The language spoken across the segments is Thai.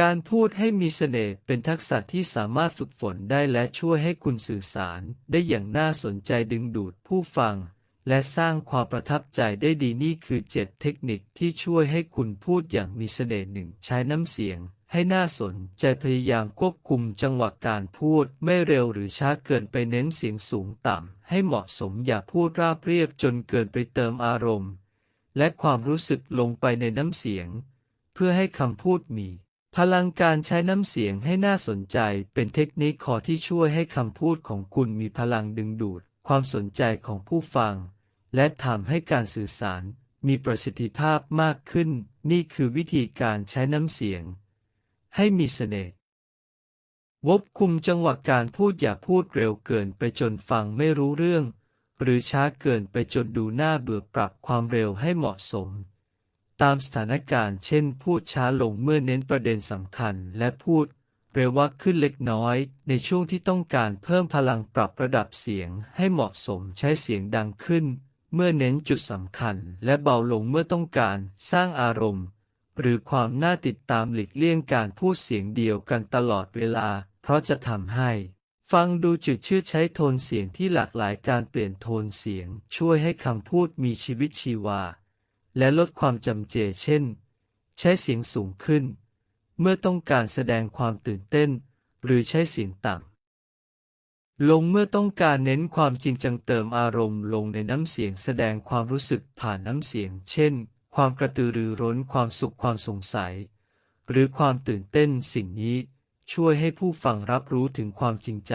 การพูดให้มีเสน่ห์เป็นทักษะที่สามารถฝึกฝนได้และช่วยให้คุณสื่อสารได้อย่างน่าสนใจดึงดูดผู้ฟัง และสร้างความประทับใจได้ดีนี่คือเจ็ดเทคนิคที่ช่วยให้คุณพูดอย่างมีเสน่ห์หนึ่งใช้น้ำเสียง ให้น่าสนใจพยายามควบคุมจังหวะการพูดไม่เร็วหรือช้าเกินไปเน้นเสียงสูงต่ำให้เหมาะสมอย่าพูดราบเรียบจนเกินไปเติมอารมณ์ และความรู้สึกลงไปในน้ำเสียง เพื่อให้คำพูดมี พลังการใช้น้ำเสียงให้น่าสนใจเป็นเทคนิคขอที่ช่วยให้คำพูดของคุณมีพลังดึงดูด ความสนใจของผู้ฟัง และทำให้การสื่อสารมีประสิทธิภาพมากขึ้น นี่คือวิธีการใช้น้ำเสียง ให้มีเสน่ห์วบคุมจังหวะการพูดอย่าพูดเร็วเกินไปจนฟังไม่รู้เรื่อง หรือช้าเกินไปจนดูน่าเบื่อปรับความเร็วให้เหมาะสม ตามสถานการณ์เช่นพูดช้าลงเมื่อเน้นประเด็นสำคัญและพูดเร็วว่าขึ้นเล็กน้อย ในช่วงที่ต้องการเพิ่มพลังปรับระดับเสียงให้เหมาะสมใช้เสียงดังขึ้น เมื่อเน้นจุดสำคัญและเบาลงเมื่อต้องการสร้างอารมณ์ หรือความน่าติดตามหลีกเลี่ยงการพูดเสียงเดียวกันตลอดเวลา เพราะจะทำให้ ฟังดูจืดชืดใช้โทนเสียงที่หลากหลายการเปลี่ยนโทนเสียง ช่วยให้คำพูดมีชีวิตชีวา และลดความจำเจ เช่น ใช้เสียงสูงขึ้น เมื่อต้องการแสดงความตื่นเต้น หรือใช้เสียงต่ำลงเมื่อต้องการเน้นความจริงจังเติมอารมณ์ลงในน้ำเสียงแสดงความรู้สึกผ่านน้ำเสียง เช่น ความกระตือรือร้นความสุขความสงสัย หรือความตื่นเต้นสิ่งนี้ช่วยให้ผู้ฟังรับรู้ถึงความจริงใจ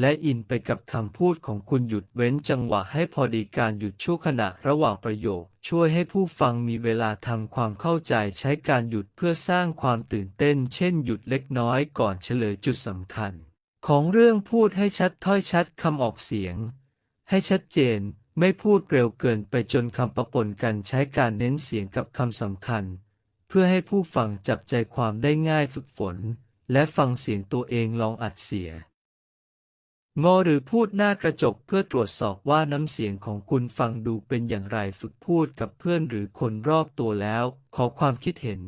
และอินไปกับคำพูดของคุณหยุดเว้นจังหวะให้พอดีการหยุดชั่วขณะระหว่างประโยค ช่วยให้ผู้ฟังมีเวลาทำความเข้าใจใช้การหยุดเพื่อสร้างความตื่นเต้น เช่นหยุดเล็กน้อยก่อนเฉลยจุดสำคัญ ของเรื่องพูดให้ชัดถ้อยชัดคำออกเสียง ให้ชัดเจนไม่พูดเร็วเกินไปจนคำประปนกันใช้การเน้นเสียงกับคำสำคัญ เพื่อให้ผู้ฟังจับใจความได้ง่ายฝึกฝน และฟังเสียงตัวเองลองอัดเสีย งอหรือพูดหน้ากระจกเพื่อตรวจสอบว่าน้ำเสียงของคุณฟังดูเป็นอย่างไรฝึกพูดกับเพื่อนหรือคนรอบตัวแล้ว ขอความคิดเห็น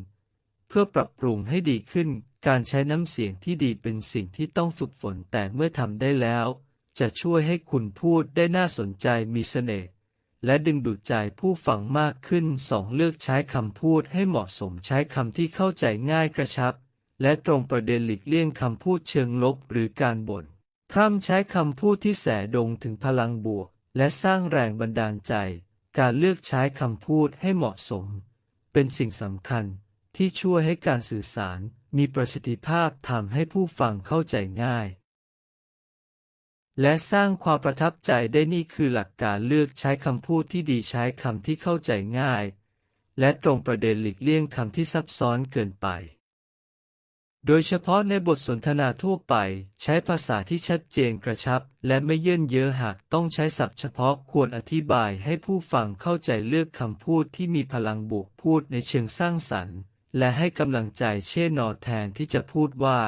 เพื่อปรับปรุงให้ดีขึ้น การใช้น้ำเสียงที่ดีเป็นสิ่งที่ต้องฝึกฝนแต่เมื่อทำได้แล้ว จะช่วยให้คุณพูดได้น่าสนใจมีเสน่ห์และดึงดูดใจผู้ฟังมากขึ้นสองเลือกใช้คำพูดให้เหมาะสมใช้คำที่เข้าใจง่ายกระชับ และตรงประเด็นหลีกเลี่ยงคำพูดเชิงลบหรือการบ่น พร่ำใช้คำพูดที่แสดงถึงพลังบวก และสร้างแรงบันดาลใจ การเลือกใช้คำพูดให้เหมาะสม เป็นสิ่งสำคัญที่ช่วยให้การสื่อสารมีประสิทธิภาพทำให้ผู้ฟังเข้าใจง่าย และสร้างความประทับใจได้นี่คือหลักการเลือกใช้คำพูดที่ดีใช้คำที่เข้าใจง่าย และตรงประเด็นหลีกเลี่ยงคำที่ซับซ้อนเกินไป โดยเฉพาะในบทสนทนาทั่วไป ใช้ภาษาที่ชัดเจนกระชับ และไม่เยินเยอหากต้องใช้ศัพท์เฉพาะควรอธิบายให้ผู้ฟังเข้าใจเลือกคำพูดที่มีพลังบวกพูดในเชิงสร้างสรรค์ และให้กำลังใจเช่นนอแทนที่จะพูดว่า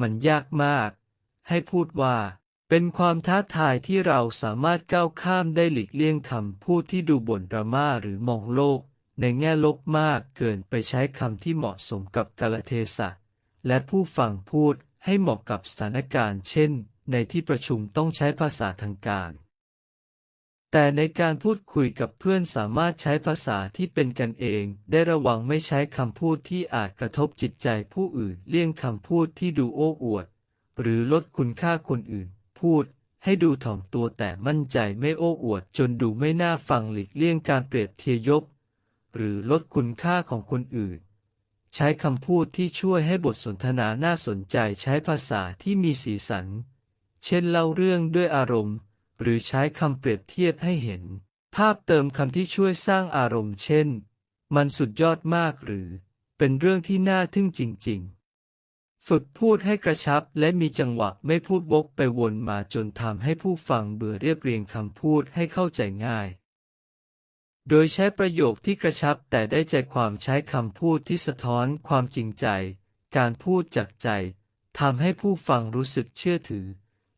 มันยากมาก ให้พูดว่า เป็นความท้าทายที่เราสามารถก้าวข้ามได้หลีกเลี่ยงคำพูดที่ดูบ่นดราม่าหรือมองโลก ในแง่ลบมากเกินไปใช้คำที่เหมาะสมกับกาลเทศะ และผู้ฟังพูดให้เหมาะกับสถานการณ์ เช่น ในที่ประชุมต้องใช้ภาษาทางการ แต่ในการพูดคุยกับเพื่อนสามารถใช้ภาษาที่เป็นกันเอง ได้ระวังไม่ใช้คำพูดที่อาจกระทบจิตใจผู้อื่น เลี่ยงคำพูดที่ดูโอ้อวด หรือลดคุณค่าคนอื่น พูดให้ดูถ่อมตัวแต่มั่นใจไม่โอ้อวด จนดูไม่น่าฟังหลีกเลี่ยงการเปรียบเทียยบหรือลดคุณค่าของคนอื่น ใช้คำพูดที่ช่วยให้บทสนทนาน่าสนใจใช้ภาษาที่มีสีสัน เช่นเล่าเรื่องด้วยอารมณ์ หรือใช้คำเปรียบเทียบให้เห็น ภาพเติมคำที่ช่วยสร้างอารมณ์ เช่น มันสุดยอดมากหรือ เป็นเรื่องที่น่าทึ่งจริง ๆ ฝึกพูดให้กระชับและมีจังหวะไม่พูดวกไปวนมาจนทำให้ผู้ฟังเบื่อเรียบเรียงคำพูดให้เข้าใจง่าย โดยใช้ประโยคที่กระชับแต่ได้ใจความใช้คำพูดที่สะท้อนความจริงใจ การพูดจากใจทำให้ผู้ฟังรู้สึกเชื่อถือ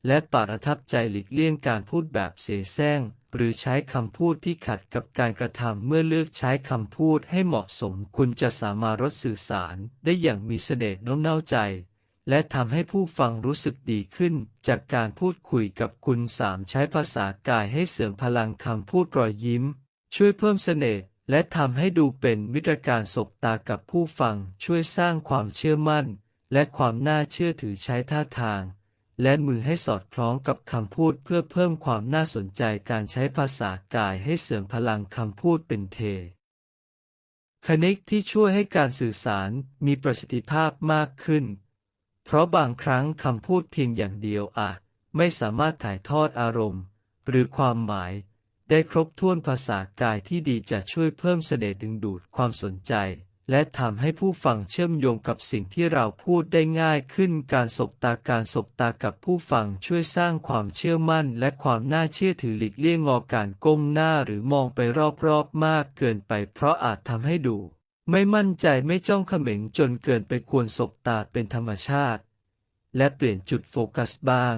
และประทับใจหลีกเลี่ยงการพูดแบบเสแสร้ง หรือใช้คำพูดที่ขัดกับการกระทำเมื่อเลือกใช้คำพูดให้เหมาะสม คุณจะสามารถรดสื่อสารได้อย่างมีเสน่ห์น้มน้าใจ และทำให้ผู้ฟังรู้สึกดีขึ้น จากการพูดคุยกับคุณสามใช้ภาษากายให้เสริมพลังคำพูดรอยยิ้ม ช่วยเพิ่มเสน่ห์และทำให้ดูเป็นมิตรการสบตากับผู้ฟัง ช่วยสร้างความเชื่อมั่น และความน่าเชื่อถือใช้ท่าทาง และมือให้สอดคล้องกับคำพูดเพื่อเพิ่มความน่าสนใจการใช้ภาษากายให้เสริมพลังคำพูดเป็นเทคณิกที่ช่วยให้การสื่อสารมีประสิทธิภาพมากขึ้น เพราะบางครั้งคำพูดเพียงอย่างเดียวอาจไม่สามารถถ่ายทอดอารมณ์ หรือความหมาย ได้ครบถ้วนภาษากายที่ดีจะช่วยเพิ่มเสน่ห์ดึงดูดความสนใจ และทำให้ผู้ฟังเชื่อมโยงกับสิ่งที่เราพูดได้ง่ายขึ้นการสบตาการสบตากับผู้ฟังช่วยสร้างความเชื่อมั่น และความน่าเชื่อถือหลีกเลี่ยงงอการก้มหน้าหรือมองไปรอบๆมากเกินไป เพราะอาจทำให้ดู ไม่มั่นใจไม่จ้องเขม็งจนเกินไปควรสบตาเป็นธรรมชาติ และเปลี่ยนจุดโฟกัสบ้าง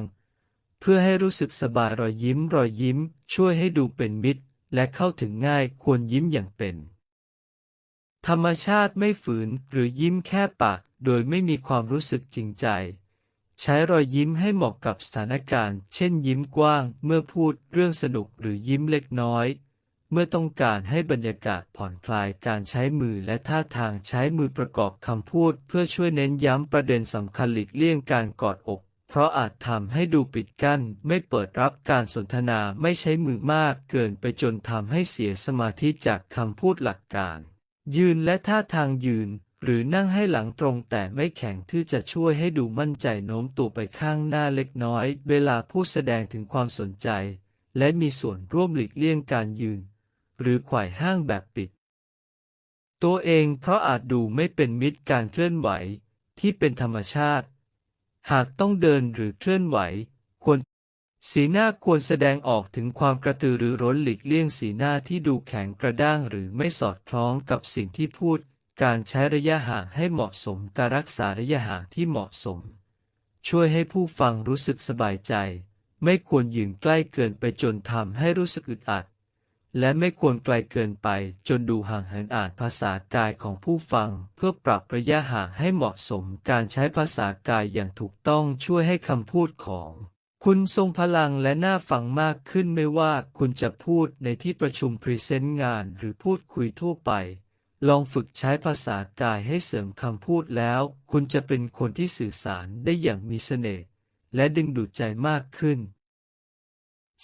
เพื่อให้รู้สึกสบายรอยยิ้มรอยยิ้ม ช่วยให้ดูเป็นมิตร และเข้าถึงง่ายควรยิ้มอย่างเป็น ธรรมชาติไม่ฝืนหรือยิ้มแค่ปาก โดยไม่มีความรู้สึกจริงใจ ใช้รอยยิ้มให้เหมาะกับสถานการณ์ เช่นยิ้มกว้าง เมื่อพูดเรื่องสนุกหรือยิ้มเล็กน้อย เมื่อต้องการให้บรรยากาศผ่อนคลายการใช้มือและท่าทางใช้มือประกอบคำพูด เพื่อช่วยเน้นย้ำประเด็นสำคัญหลีกเลี่ยงการกอดอก เพราะอาจทำให้ดูปิดกั้น ไม่เปิดรับการสนทนาไม่ใช้มือมากเกินไปจนทำให้เสียสมาธิจากคำพูดหลักการ ยืนและท่าทางยืน หรือนั่งให้หลังตรงแต่ไม่แข็งที่จะช่วยให้ดูมั่นใจโน้มตัวไปข้างหน้าเล็กน้อย เวลาผู้แสดงถึงความสนใจ และมีส่วนร่วมหลีกเลี่ยงการยืน หรือไขว่ห้างแบบปิด ตัวเองเพราะอาจดูไม่เป็นมิตรการเคลื่อนไหว ที่เป็นธรรมชาติ หากต้องเดินหรือเคลื่อนไหว ควร สีหน้าควรแสดงออกถึงความกระตือรือร้นหลีกเลี่ยงสีหน้าที่ดูแข็งกระด้างหรือไม่สอดคล้องกับสิ่งที่พูด การใช้ระยะห่างให้เหมาะสม การรักษาระยะห่างที่เหมาะสม ช่วยให้ผู้ฟังรู้สึกสบายใจ ไม่ควรยืนใกล้เกินไปจนทำให้รู้สึกอึดอัด และไม่ควรไกลเกินไปจนดูห่างเหินอ่านภาษากายของผู้ฟัง เพื่อปรับระยะห่างให้เหมาะสมการใช้ภาษากายอย่างถูกต้องช่วยให้คำพูดของ คุณทรงพลังและน่าฟังมากขึ้นไม่ว่าคุณจะพูดในที่ประชุมพรีเซนต์งานหรือพูดคุยทั่วไป ลองฝึกใช้ภาษากายให้เสริมคำพูดแล้ว คุณจะเป็นคนที่สื่อสารได้อย่างมีเสน่ห์และดึงดูดใจมากขึ้น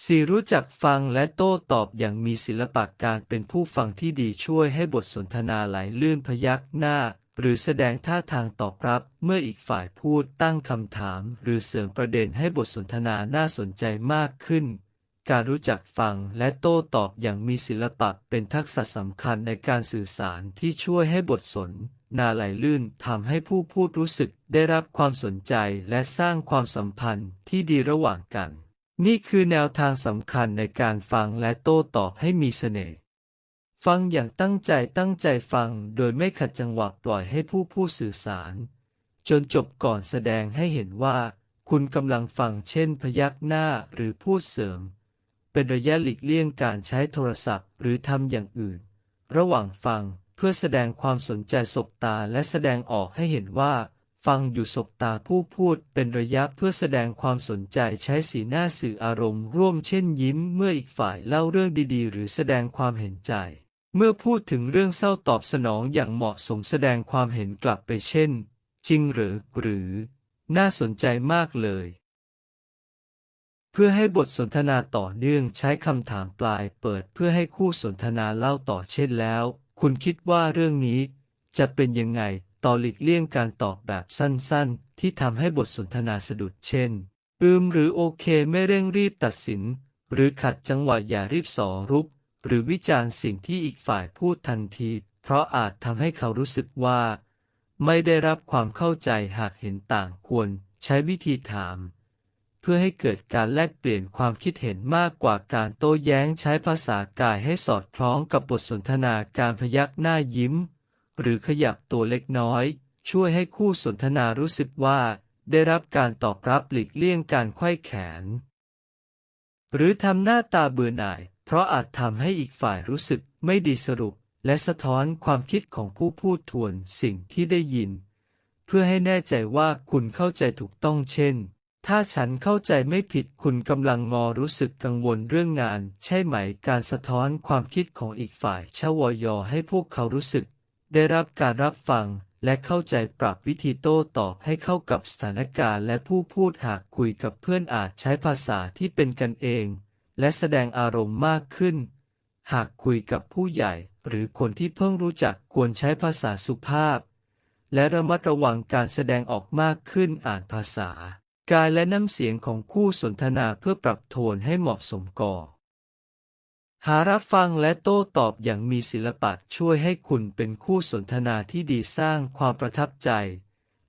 สี่รู้จักฟังและโต้ตอบอย่างมีศิลปะการเป็นผู้ฟังที่ดีช่วยให้บทสนทนาไหลลื่นพยักหน้า หรือแสดงท่าทางตอบรับ เมื่ออีกฝ่ายพูดตั้งคำถาม หรือเสริมประเด็นให้บทสนทนาน่าสนใจมากขึ้น การรู้จักฟังและโต้ตอบอย่างมีศิลปะเป็นทักษะสำคัญในการสื่อสารที่ช่วยให้บทสนนาไหลลื่นทำให้ผู้พูดรู้สึกได้รับความสนใจและสร้างความสัมพันธ์ที่ดีระหว่างกัน นี่คือแนวทางสำคัญในการฟังและโต้ตอบให้มีเสน่ห์ ฟังอย่างตั้งใจตั้งใจฟังโดยไม่ขัดจังหวะปล่อยให้ผู้พูดสื่อสาร จนจบก่อนแสดงให้เห็นว่า คุณกำลังฟังเช่นพยักหน้าหรือพูดเสริม เป็นระยะหลีกเลี่ยงการใช้โทรศัพท์หรือทำอย่างอื่น ระหว่างฟังเพื่อแสดงความสนใจสบตาและแสดงออกให้เห็นว่า ฟังอยู่สบตาผู้พูดเป็นระยะเพื่อแสดงความสนใจใช้สีหน้าสื่ออารมณ์ร่วมเช่นยิ้มเมื่ออีกฝ่ายเล่าเรื่องดีๆ หรือแสดงความเห็นใจ เมื่อพูดถึงเรื่องเศร้าตอบสนองอย่างเหมาะสมแสดงความเห็นกลับไปเช่น จริงหรือหรือ น่าสนใจมากเลย เพื่อให้บทสนทนาต่อเนื่องใช้คำถามปลายเปิดเพื่อให้คู่สนทนาเล่าต่อเช่นแล้ว คุณคิดว่าเรื่องนี้จะเป็นยังไง ต่อหลีกเลี่ยงการตอบแบบสั้นๆ ที่ทำให้บทสนทนาสะดุดเช่น อืมหรือโอเคไม่เร่งรีบตัดสิน หรือขัดจังหวะอย่ารีบสอรุป หรือวิจารณ์สิ่งที่อีกฝ่ายพูดทันที เพราะอาจทำให้เขารู้สึกว่า ไม่ได้รับความเข้าใจหากเห็นต่างควรใช้วิธีถาม เพื่อให้เกิดการแลกเปลี่ยนความคิดเห็นมากกว่าการโต้แย้งใช้ภาษากายให้สอดคล้องกับบทสนทนาการพยักหน้ายิ้ม หรือขยับตัวเล็กน้อย ช่วยให้คู่สนทนารู้สึกว่า ได้รับการตอบรับหลีกเลี่ยงการไขว้แขน หรือทำหน้าตาเบื่อหน่าย เพราะอาจทำให้อีกฝ่ายรู้สึกไม่ดีสรุป และสะท้อนความคิดของผู้พูดทวนสิ่งที่ได้ยิน เพื่อให้แน่ใจว่าคุณเข้าใจถูกต้องเช่นถ้าฉันเข้าใจไม่ผิดคุณกำลังงอรู้สึกกังวลเรื่องงาน ใช่ไหมการสะท้อนความคิดของอีกฝ่ายชวยอให้พวกเขารู้สึก ได้รับการรับฟังและเข้าใจปรับวิธีโต้ตอบให้เข้ากับสถานการณ์และผู้พูดหากคุยกับเพื่อนอาจใช้ภาษาที่เป็นกันเอง และแสดงอารมณ์มากขึ้น หากคุยกับผู้ใหญ่ หรือคนที่เพิ่งรู้จักควรใช้ภาษาสุภาพ และระมัดระวังการแสดงออกมากขึ้นอ่านภาษา กายและน้ำเสียงของคู่สนทนาเพื่อปรับโทนให้เหมาะสมก่อ หารับฟังและโต้ตอบอย่างมีศิลปะช่วยให้คุณเป็นคู่สนทนาที่ดีสร้างความประทับใจ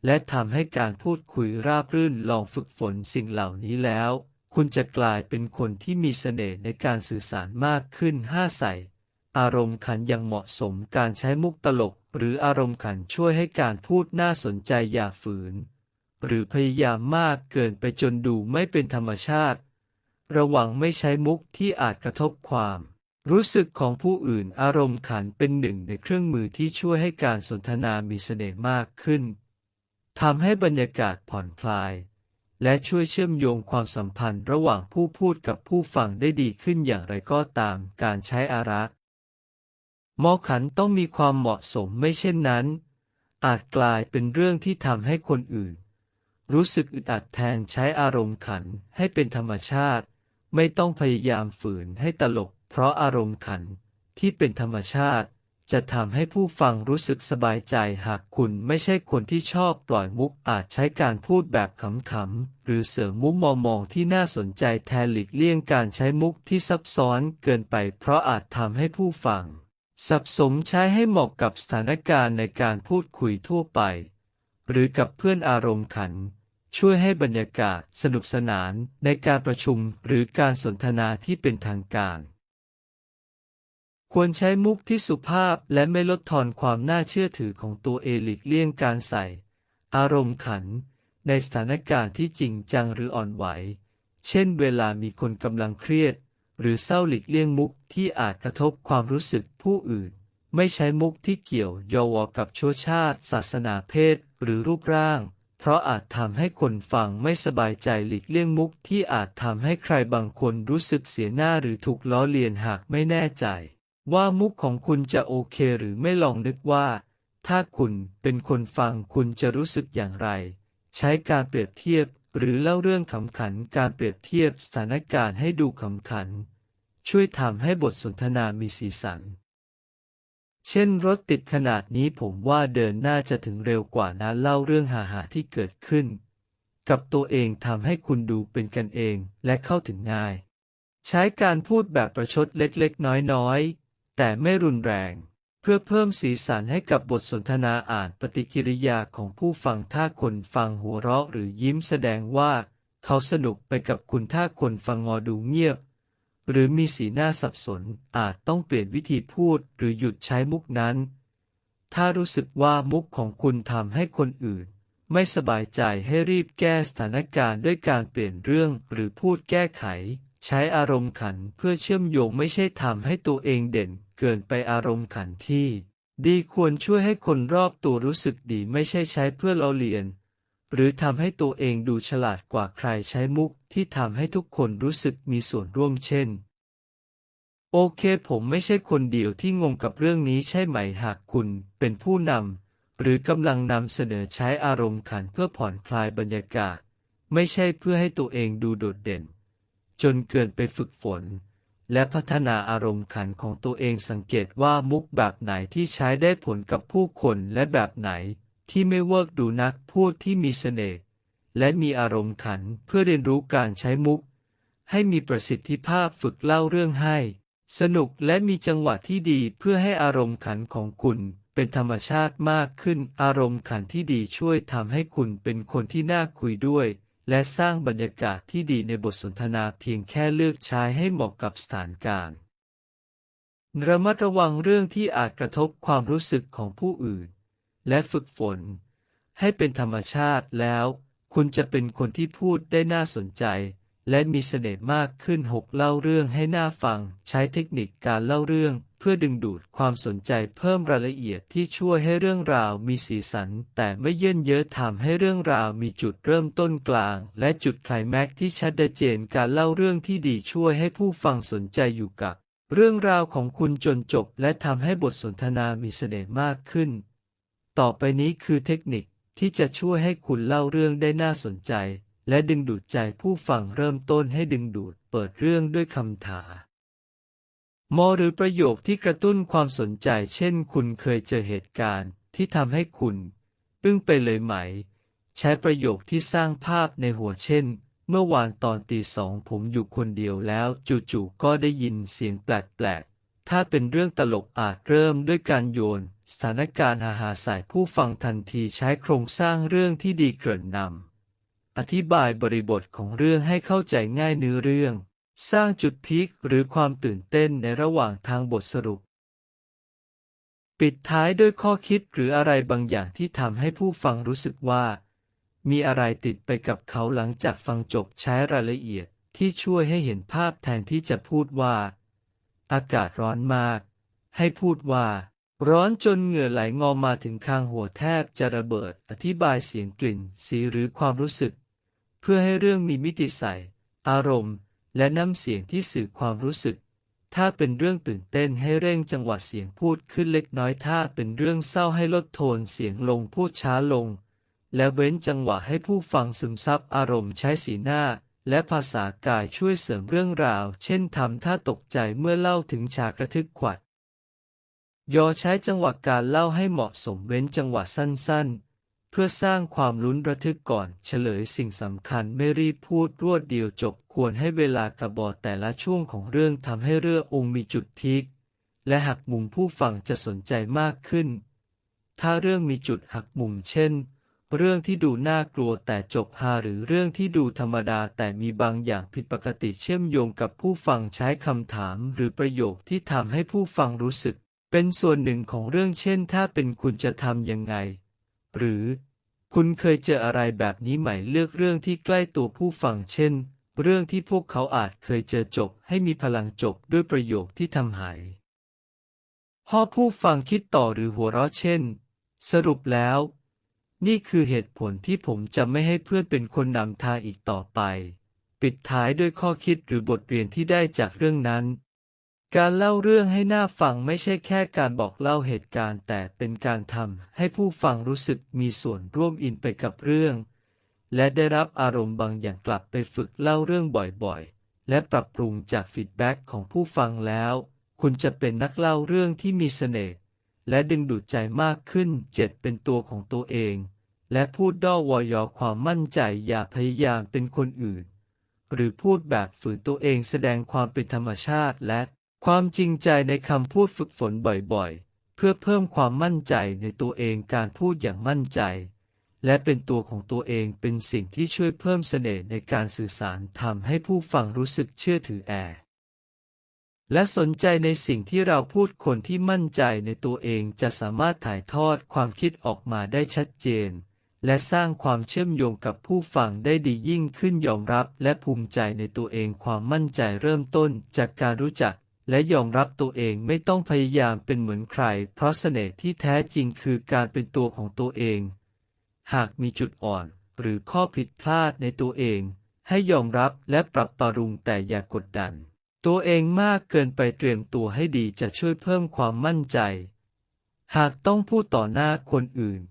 และทำให้การพูดคุยราบรื่นลองฝึกฝนสิ่งเหล่านี้แล้ว คุณจะกลายเป็นคนที่มีเสน่ห์ในการสื่อสารมากขึ้นห้าใส่อารมณ์ขันอย่างเหมาะสมการใช้มุกตลก หรืออารมณ์ขันช่วยให้การพูดน่าสนใจอย่าฝืน หรือพยายามมากเกินไปจนดูไม่เป็นธรรมชาติ ระวังไม่ใช้มุกที่อาจกระทบความ รู้สึกของผู้อื่นอารมณ์ขันเป็นหนึ่งในเครื่องมือที่ช่วยให้การสนทนามีเสน่ห์มากขึ้นทำให้บรรยากาศผ่อนคลาย และช่วยเชื่อมโยงความสัมพันธ์ระหว่างผู้พูดกับผู้ฟังได้ดีขึ้นอย่างไรก็ตามการใช้อารักมอขันต้องมีความเหมาะสมไม่เช่นนั้น อาจกลายเป็นเรื่องที่ทำให้คนอื่น รู้สึกอึดอัดแทนใช้อารมณ์ขันให้เป็นธรรมชาติ ไม่ต้องพยายามฝืนให้ตลก เพราะอารมณ์ขันที่เป็นธรรมชาติ จะทำให้ผู้ฟังรู้สึกสบายใจหากคุณไม่ใช่คนที่ชอบปล่อยมุกอาจใช้การพูดแบบขำๆ หรือเสริมมุกมองมองที่น่าสนใจแทนหลีกเลี่ยงการใช้มุกที่ซับซ้อนเกินไป เพราะอาจทำให้ผู้ฟัง สับสนใช้ให้เหมาะกับสถานการณ์ในการพูดคุยทั่วไป หรือกับเพื่อนอารมณ์ขัน ช่วยให้บรรยากาศสนุกสนานในการประชุมหรือการสนทนาที่เป็นทางการ ควรใช้มุกที่สุภาพและไม่ลดทอนความน่าเชื่อถือของตัวเองหลีกเลี่ยงการใส่ อารมณ์ขัน ในสถานการณ์ที่จริงจังหรืออ่อนไหว เช่นเวลามีคนกำลังเครียด หรือเศร้าหลีกเลี่ยงมุกที่อาจกระทบความรู้สึกผู้อื่น ไม่ใช้มุกที่เกี่ยวยอวกับชั่วชาติ ศาสนาเพศ หรือรูปร่าง เพราะอาจทำให้คนฟังไม่สบายใจหลีกเลี่ยงมุกที่อาจทำให้ใครบางคนรู้สึกเสียหน้าหรือถูกล้อเลียนหากไม่แน่ใจ ว่ามุกของคุณจะโอเคหรือไม่ลองนึกว่า ถ้าคุณเป็นคนฟังคุณจะรู้สึกอย่างไร ใช้การเปรียบเทียบหรือเล่าเรื่องขำขันการเปรียบเทียบสถานการณ์ให้ดูขำขัน ช่วยทำให้บทสนทนามีสีสัน เช่นรถติดขนาดนี้ผมว่าเดินน่าจะถึงเร็วกว่านะเล่าเรื่องหาหาที่เกิดขึ้น กับตัวเองทำให้คุณดูเป็นกันเองและเข้าถึงง่าย ใช้การพูดแบบประชดเล็กๆ น้อยๆ แต่ไม่รุนแรง เพื่อเพิ่มสีสันให้กับบทสนทนาอ่านปฏิกิริยาของผู้ฟังถ้าคนฟังหัวเราะหรือยิ้มแสดงว่า เขาสนุกไปกับคุณถ้าคนฟังงอดูเงียบ หรือมีสีหน้าสับสนอาจต้องเปลี่ยนวิธีพูดหรือหยุดใช้มุกนั้น ถ้ารู้สึกว่ามุกของคุณทำให้คนอื่น ไม่สบายใจให้รีบแก้สถานการณ์ด้วยการเปลี่ยนเรื่องหรือพูดแก้ไข ใช้อารมณ์ขันเพื่อเชื่อมโยงไม่ใช่ทำให้ตัวเองเด่น เกินไปอารมณ์ขันที่ ดีควรช่วยให้คนรอบตัวรู้สึกดีไม่ใช่ใช้เพื่อเราเลียน หรือทำให้ตัวเองดูฉลาดกว่าใครใช้มุกที่ทำให้ทุกคนรู้สึกมีส่วนร่วมเช่น โอเคผมไม่ใช่คนเดียวที่งงกับเรื่องนี้ใช่ไหมหากคุณเป็นผู้นำหรือกำลังนำเสนอใช้อารมณ์ขันเพื่อผ่อนคลายบรรยากาศ ไม่ใช่เพื่อให้ตัวเองดูโดดเด่น จนเกินไปฝึกฝน และพัฒนาอารมณ์ขันของตัวเองสังเกตว่ามุกแบบไหนที่ใช้ได้ผลกับผู้คนและแบบไหน ที่ไม่เวิร์กดูนักพูดที่มีเสน่ห์และมีอารมณ์ขันเพื่อเรียนรู้การใช้มุก ให้มีประสิทธิภาพฝึกเล่าเรื่องให้ สนุกและมีจังหวะที่ดีเพื่อให้อารมณ์ขันของคุณเป็นธรรมชาติมากขึ้นอารมณ์ขันที่ดีช่วยทำให้คุณเป็นคนที่น่าคุยด้วย และสร้างบรรยากาศที่ดีในบทสนทนาเพียงแค่เลือกใช้ให้เหมาะกับสถานการณ์ระมัดระวังเรื่องที่อาจกระทบความรู้สึกของผู้อื่น และฝึกฝน ให้เป็นธรรมชาติแล้ว คุณจะเป็นคนที่พูดได้น่าสนใจ และมีเสน่ห์มากขึ้น 6 เล่าเรื่องให้น่าฟัง ใช้เทคนิคการเล่าเรื่อง เพื่อดึงดูดความสนใจเพิ่มรายละเอียดที่ช่วยให้เรื่องราวมีสีสัน แต่ไม่เยินเยอะทำให้เรื่องราวมีจุดเริ่มต้นกลาง และจุดไคลแม็กซ์ที่ชัดเจนการเล่าเรื่องที่ดีช่วยให้ผู้ฟังสนใจอยู่กับเรื่องราวของคุณจนจบและทำให้บทสนทนามีเสน่ห์มากขึ้น ต่อไปนี้คือเทคนิคที่จะช่วยให้คุณเล่าเรื่องได้น่าสนใจ และดึงดูดใจผู้ฟังเริ่มต้นให้ดึงดูดเปิดเรื่องด้วยคำถามมหรือประโยคที่กระตุ้นความสนใจ เช่น คุณเคยเจอเหตุการณ์ที่ทำให้คุณอึ้งไปเลยไหม ใช้ประโยคที่สร้างภาพในหัวเช่น เมื่อวานตอนตีสองผมอยู่คนเดียวแล้วจู่ๆก็ได้ยินเสียงแปลกๆ ถ้าเป็นเรื่องตลกอาจเริ่มด้วยการโยน สถานการณ์หาหาใส่ผู้ฟังทันทีใช้โครงสร้างเรื่องที่ดีเกริ่นนำอธิบายบริบทของเรื่องให้เข้าใจง่ายเนื้อเรื่อง สร้างจุดพีคหรือความตื่นเต้นในระหว่างทางบทสรุป ปิดท้ายด้วยข้อคิดหรืออะไรบางอย่างที่ทำให้ผู้ฟังรู้สึกว่า มีอะไรติดไปกับเขาหลังจากฟังจบใช้รายละเอียดที่ช่วยให้เห็นภาพแทนที่จะพูดว่า อากาศร้อนมาก ให้พูดว่า ร้อนจนเหงื่อไหลงอมาถึงคางหัวแทบจะระเบิด อธิบายเสียงกลิ่น สีหรือความรู้สึก เพื่อให้เรื่องมีมิติใส่อารมณ์ และน้ำเสียงที่สื่อความรู้สึก ถ้าเป็นเรื่องตื่นเต้นให้เร่งจังหวะเสียงพูดขึ้นเล็กน้อย ถ้าเป็นเรื่องเศร้าให้ลดโทนเสียงลงพูดช้าลง และเว้นจังหวะให้ผู้ฟังซึมซับอารมณ์ใช้สีหน้า และภาษากายช่วยเสริมเรื่องราว เช่นทำท่าตกใจเมื่อเล่าถึงฉากระทึกขวัญ ยอใช้จังหวะการเล่าให้เหมาะสมเว้นจังหวะสั้นๆ เพื่อสร้างความลุ้นระทึกก่อน เฉลยสิ่งสำคัญไม่รีบพูดรวดเดียวจบควรให้เวลากระบอกแต่ละช่วงของเรื่องทำให้เรื่ององค์มีจุดพีคและหักมุมผู้ฟังจะสนใจมากขึ้น ถ้าเรื่องมีจุดหักมุมเช่น เรื่องที่ดูน่ากลัวแต่จบฮาหรือเรื่องที่ดูธรรมดาแต่มีบางอย่างผิดปกติเชื่อมโยงกับผู้ฟังใช้คำถามหรือประโยคที่ทำให้ผู้ฟังรู้สึก เป็นส่วนหนึ่งของเรื่องเช่น ถ้าเป็นคุณจะทำยังไง หรือ คุณเคยเจออะไรแบบนี้ไหมเลือกเรื่องที่ใกล้ตัวผู้ฟังเช่น เรื่องที่พวกเขาอาจเคยเจอจบ ให้มีพลังจบด้วยประโยคที่ทำหายพอผู้ฟังคิดต่อหรือหัวเราะเช่น สรุปแล้ว นี่คือเหตุผลที่ผมจะไม่ให้เพื่อนเป็นคนนำทางอีกต่อไป ปิดท้ายด้วยข้อคิดหรือบทเรียนที่ได้จากเรื่องนั้น การเล่าเรื่องให้หน่าฟังไม่ใช่แค่การบอกเล่าเหตุการณ์แต่เป็นการทำให้ผู้ฟังรู้สึกมีส่วนร่วมอินไปกับเรื่อง และได้รับอารมณ์บางอย่างกลับไปฝึกเล่าเรื่องบ่อยๆ และปรับปรุงจากฟีดแบ็กของผู้ฟังแล้ว คุณจะเป็นนักเล่าเรื่องที่มีเสน่ห์และดึงดูดใจมากขึ้นเจ็ดเป็นตัวของตัวเอง และพูดด้อวอยอความมั่นใจอย่าพยายามเป็นคนอื่น หรือพูดแบบฝืนตัวเองแสดงความเป็นธรรมชาติและ ความจริงใจในคำพูดฝึกฝนบ่อยๆ เพื่อเพิ่มความมั่นใจในตัวเองการพูดอย่างมั่นใจ และเป็นตัวของตัวเองเป็นสิ่งที่ช่วยเพิ่มเสน่ห์ในการสื่อสารทำให้ผู้ฟังรู้สึกเชื่อถือแอและสนใจในสิ่งที่เราพูดคนที่มั่นใจในตัวเองจะสามารถถ่ายทอดความคิดออกมาได้ชัดเจน และสร้างความเชื่อมโยงกับผู้ฟังได้ดียิ่งขึ้นยอมรับ และภูมิใจในตัวเองความมั่นใจเริ่มต้นจากการรู้จัก และยอมรับตัวเองไม่ต้องพยายามเป็นเหมือนใคร เพราะเสน่ห์ที่แท้จริงคือการเป็นตัวของตัวเอง หากมีจุดอ่อนหรือข้อผิดพลาดในตัวเอง ให้ยอมรับและปรับปรุงแต่อย่ากกดดัน ตัวเองมากเกินไปเตรียมตัวให้ดีจะช่วยเพิ่มความมั่นใจ หากต้องพูดต่อหน้าคนอื่น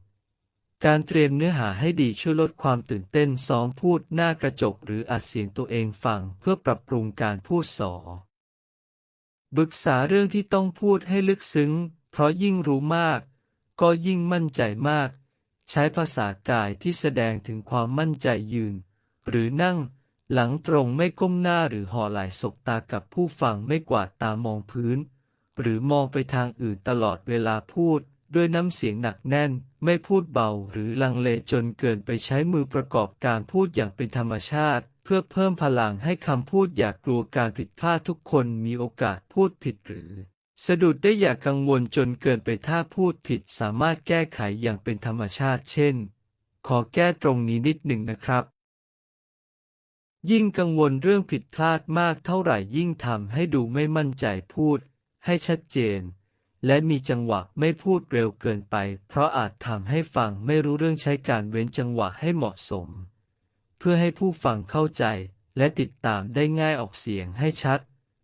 การเตรียมเนื้อหาให้ดีช่วยลดความตื่นเต้นซ้อมพูดหน้ากระจกหรืออัดเสียงตัวเองฟังเพื่อปรับปรุงการพูดสอ บึกษาเรื่องที่ต้องพูดให้ลึกซึ้ง เพราะยิ่งรู้มาก ก็ยิ่งมั่นใจมาก ใช้ภาษากายที่แสดงถึงความมั่นใจยืน หรือนั่ง หลังตรงไม่ก้มหน้าหรือห่อไหล่ศกตากับผู้ฟังไม่กวาดตามองพื้น หรือมองไปทางอื่นตลอดเวลาพูด ด้วยน้ำเสียงหนักแน่น ไม่พูดเบาหรือลังเลจนเกินไปใช้มือประกอบการพูดอย่างเป็นธรรมชาติ พื่อเพิ่มพลังให้คำพูดอย่ากกลัวการผิดพลาดทุกคนมีโอกาสพูดผิดหรือ สะดุดได้อย่ากังวลจนเกินไปถ้าพูดผิดสามารถแก้ไขอย่างเป็นธรรมชาติเช่น ขอแก้ตรงนี้นิดหนึ่งนะครับ ยิ่งกังวลเรื่องผิดพลาดมากเท่าไหร่ยิ่งทำให้ดูไม่มั่นใจพูด ให้ชัดเจน และมีจังหวะไม่พูดเร็วเกินไป เพราะอาจทำให้ฟังไม่รู้เรื่องใช้การเว้นจังหวะให้เหมาะสม เพื่อให้ผู้ฟังเข้าใจ และติดตามได้ง่ายออกเสียงให้ชัด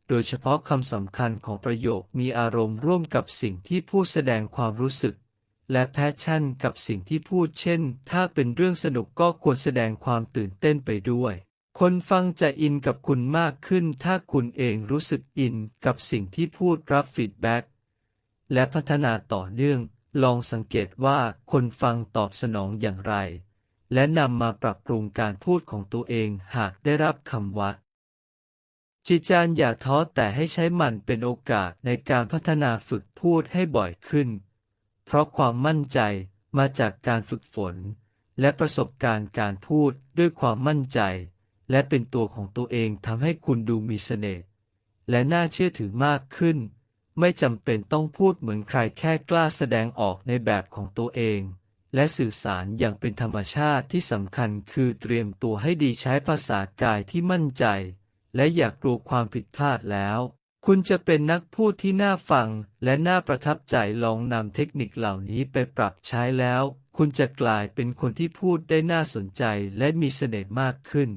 โดยเฉพาะคำสำคัญของประโยคมีอารมณ์ร่วมกับสิ่งที่ผู้แสดงความรู้สึก และแพชชั่นกับสิ่งที่พูดเช่น ถ้าเป็นเรื่องสนุกก็ควรแสดงความตื่นเต้นไปด้วยคนฟังจะอินกับคุณมากขึ้นถ้าคุณเองรู้สึกอินกับสิ่งที่พูดรับฟีดแบ็กและพัฒนาต่อเนื่อง ลองสังเกตว่าคนฟังตอบสนองอย่างไร และนำมาปรับปรุงการพูดของตัวเองหากได้รับคำวัดจิจานอย่าท้อแต่ให้ใช้มันเป็นโอกาสในการพัฒนาฝึกพูดให้บ่อยขึ้น เพราะความมั่นใจมาจากการฝึกฝน และประสบการณ์การพูดด้วยความมั่นใจ และเป็นตัวของตัวเองทำให้คุณดูมีเสน่ห์และน่าเชื่อถือมากขึ้น ไม่จำเป็นต้องพูดเหมือนใครแค่กล้าแสดงออกในแบบของตัวเอง และสื่อสารอย่างเป็นธรรมชาติที่สำคัญคือเตรียมตัวให้ดีใช้ภาษากายที่มั่นใจ และอยากกลัวความผิดพลาดแล้ว คุณจะเป็นนักพูดที่น่าฟัง และน่าประทับใจลองนำเทคนิคเหล่านี้ไปปรับใช้แล้ว คุณจะกลายเป็นคนที่พูดได้น่าสนใจและมีเสน่ห์มากขึ้น